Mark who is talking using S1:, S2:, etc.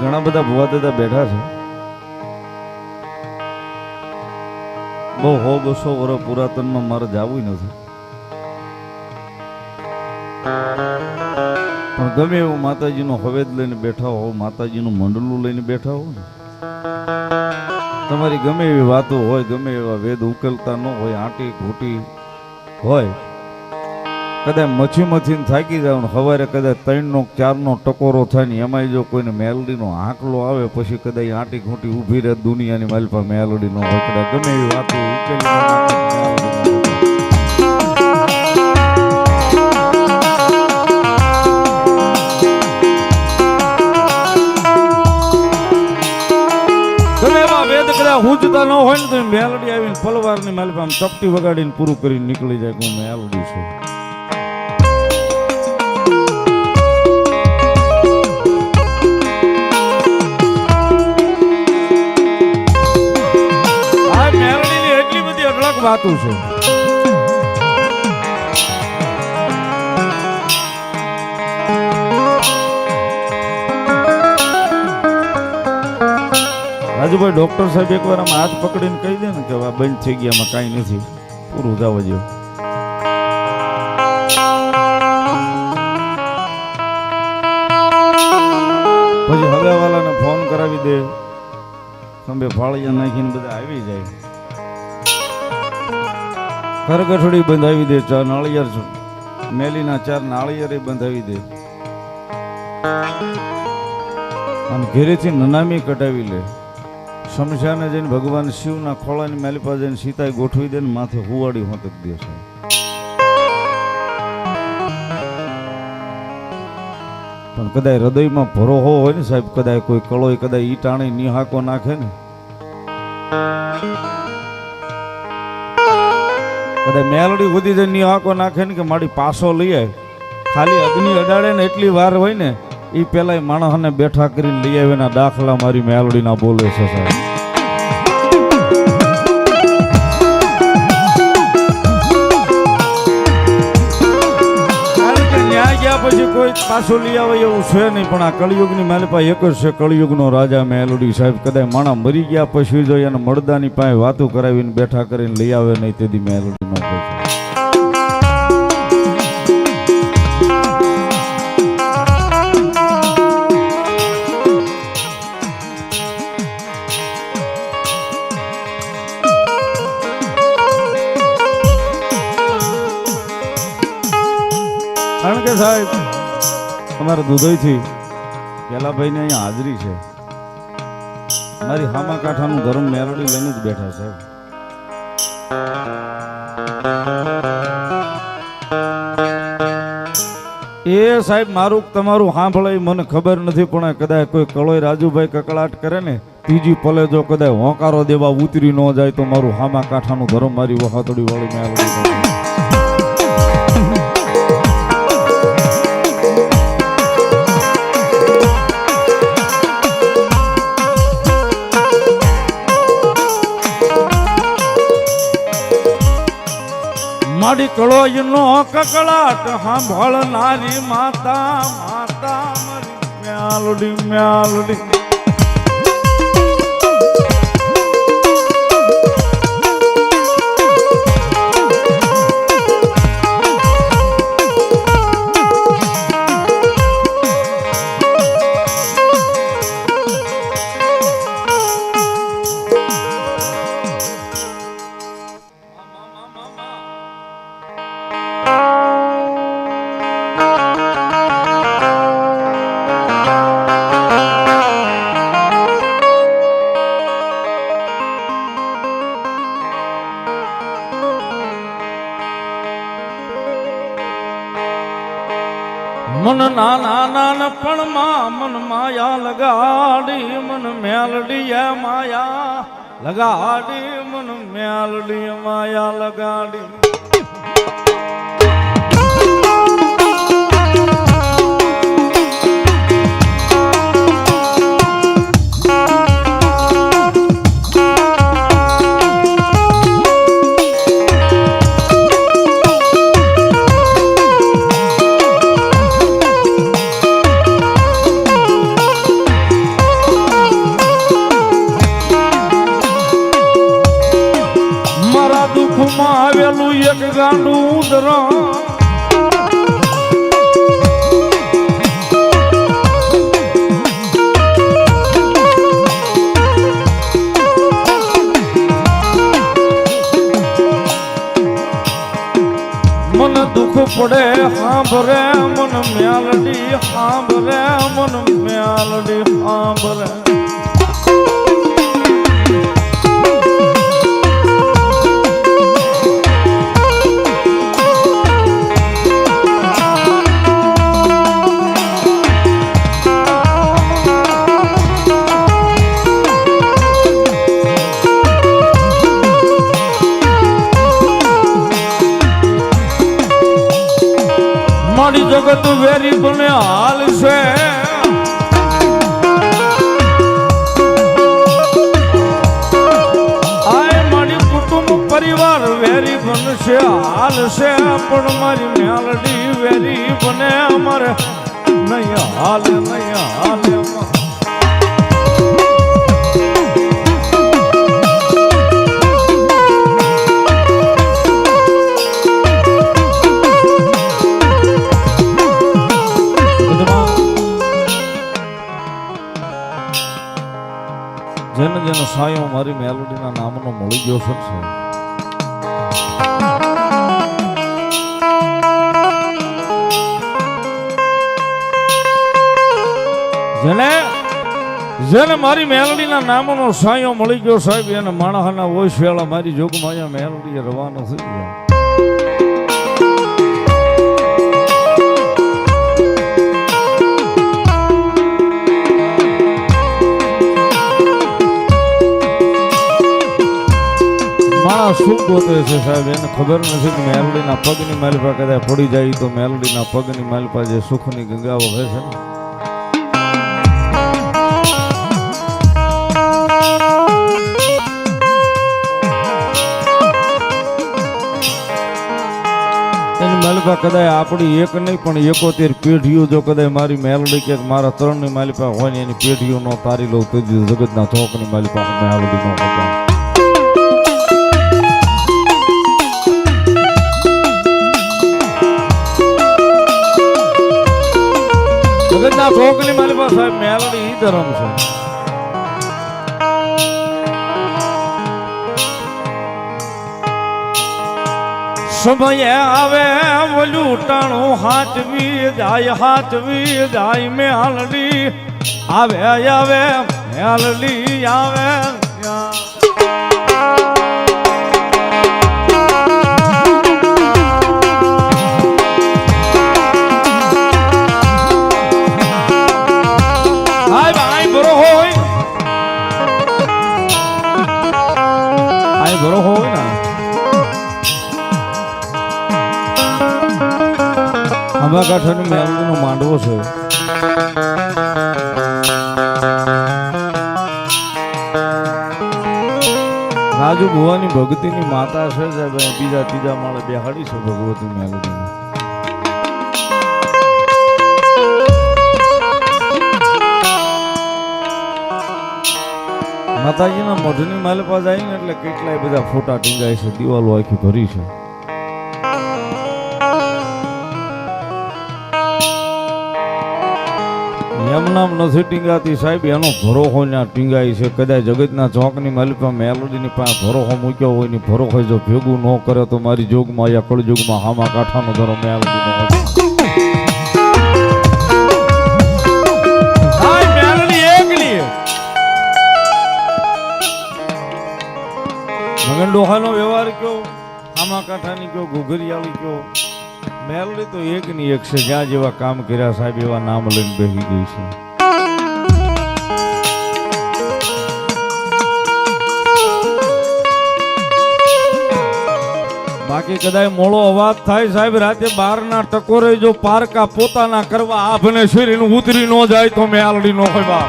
S1: ઘણા બધા ભુવા દાદા બેઠા છે. બહુ હો બસો વર્ષ પુરાતનમાં મારે જવું નથી. પણ ગમે એવું માતાજીનો હવેદ લઈને બેઠા હો, માતાજીનું મંડલું લઈને બેઠા હો ને. તમારી ગમે એવી વાતો હોય, ગમે એવા વેદ ઉકેલતા ન હોય, આંટી ઘૂંટી હોય કદાચ મછી મથીને થાકી જાવ સવારે કદાચ ત્રણનો ચારનો ટકોરો થાય ને એમાંય જો કોઈને મેલડીનો આંકલો આવે, પછી કદાચ આંટી ઘૂંટી ઊભી રહે દુનિયાની માલપા મેલડી નો હોય કદાચ ગમે એવી વાતો ઉકેલી ન હોય. ન તો મેલડી આવીને પલવારની માલિક આમ ચપટી વગાડીને પૂરું કરીને નીકળી જાય હું મેલડી છું બધી અઢળક છે. રાજુભાઈ ડોક્ટર સાહેબ એકવાર આમ હાથ પકડીને કહી દે ને કે આ બંધ થઈ ગયા, આમાં કાંઈ નથી. પૂરું જવા જેવું પછી હગાવાલાને ફોન કરાવી દે. ખંભે ફાળિયા નાખીને બધા આવી જાય. કરગઠડી બંધાવી દે ચાર નાળિયેર મેલીના ચાર નાળિયેર બંધાવી દે. અને ઘેરેથી નનામી કઢાવી લે. શમશાને જઈને ભગવાન શિવના ખોળાની માલિપા જઈને સીતાએ ગોઠવી દે ને માથે હુવાડી હોતક દે પણ કદાચ હૃદયમાં ભરોહો હોય ને સાહેબ કદાચ કોઈ કળોય કદાચ ઈ ટાણી નિહાકો નાખે ને. કદાચ મેલડી સુધી જઈને નિહાકો નાખે ને કે મારી પાસો લઈ આવ ખાલી અગ્નિ અડાડે ને એટલી વાર હોય ને એ પેલા માણસને બેઠા કરીને લઈ આવે એના દાખલા મારી મેલડીના બોલે છે સાહેબ. પછી કોઈ પાછું લઈ આવે એવું છે નહીં, પણ આ કળિયુગની પાસે એક જ છે, કળિયુગનો રાજા મેલડી સાહેબ. કદાચ માણા મરી ગયા પછી જો એને મળદાની પાસે વાતો કરાવીને બેઠા કરીને લઈ આવે નહીં તેથી મેલડી. સાહેબ, અમારા દુધઈથી પેલાભાઈને અહીંયા હાજરી છે. મારી હામા કાંઠાનું ગરમ મેરડી લઈને જ બેઠા સાહેબ એ સાહેબ, મારું તમારું સાંભળે મને ખબર નથી, પણ કદાચ કોઈ કળોય રાજુભાઈ કકળાટ કરે ને, ત્રીજી પલે જો કદાચ હોંકારો દેવા ઉતરી ન જાય તો મારું હામા કાંઠાનું ગરમ મારી વહાતડી વાળી મેળવી કકળાટ સાંભળનારી માતા માતા મરી મ્યાલડી મ્યાલડી. મન નાના નાનપણમાં મન માયા લગાડી મન મેલડી માયા લગાડી મન મેલડી માયા લગાડી. પડે સાંભરે મન મ્યાલડી સાંભરે મન મ્યાલડી હાંભરે. મારી જગત વેરી બને હાલ છે. મારી કુટુંબ પરિવાર વેરી બનશે હાલ છે, પણ મારી મેલડી વેરી બને અમારે નહીં હાલે નહીં હાલે જેને જેનો સાયો મારી મેલોડીના નામનો મળી ગયો છે જેને જેને મારી મેલડીના નામનો સાયો મળી ગયો સાહેબ, એને માણસના વોઇસ વેળા મારી જોગમાં મેલડીએ રવાનો થઈ ગયા. માણસ શું ગોતે છે સાહેબ? એને ખબર નથી કે મેલડીના પગની માલપા કદાચ પડી જાય તો મેલડીના પગની માલપા જે સુખની ગંગાઓ વહે છે ને. એની માલિપા કદાચ આપણી એક નહીં, પણ એકોતેર પેઢીઓ જો કદાચ મારી મેલડી કે મારા ત્રણની માલિપા હોય ને એની પેઢીઓ નો તારી લઉં તો જગતના ચોકની માલિપા મેલડી નો જગતના ભોગલી મારી સાહેબ, મેલડી ઈ ધર્મ છે. સમય આવે ઓલું ટાણું હાચવી જાય હાચવી જાય, મેલડી. આવે આવે, મેલડી આવે. આંબા કાંઠાની મેલડીનો માંડવો છે. રાજુ ભુવાની ભક્તિની માતા છે અહીંયા બીજા ત્રીજા માળે બેહાડી છે ભગવતી મેલડી માતાજીના મઢની માલ જાય ને એટલે કેટલાય બધા ફોટા ટીંગાય છે, દિવાલો આખી ભરી છે. એમ નામ નથી ટીંગાતી સાહેબ, એનો ભરોહો ત્યાં ટીંગાય છે. કદાચ જગતના ચોકની માલિકા મેલોડીની પાસે ભરોહો મૂક્યો હોય ને ભરોહો જો ભેગું ન કરે તો મારી જોગમાં યા કળજુગમાં હામા કાંઠાનો ધરો મેલોડીનો મગન ડોહાનો વ્યવહાર કયો? આમા કાંઠાની કયો? ઘોઘરિયાળી કયો? મેલડી તો એક ની એક છે, જ્યાં જેવા કામ કર્યા સાહેબ, એવા નામ લઈને બેસી ગઈ છે. બાકી કદાચ મોળો અવાજ થાય સાહેબ, રાતે બાર ના ટકોરે જો પારકા પોતાના કરવા આભને શરીર ઉતરી ન જાય તો મેલડી નો હોય બાપ.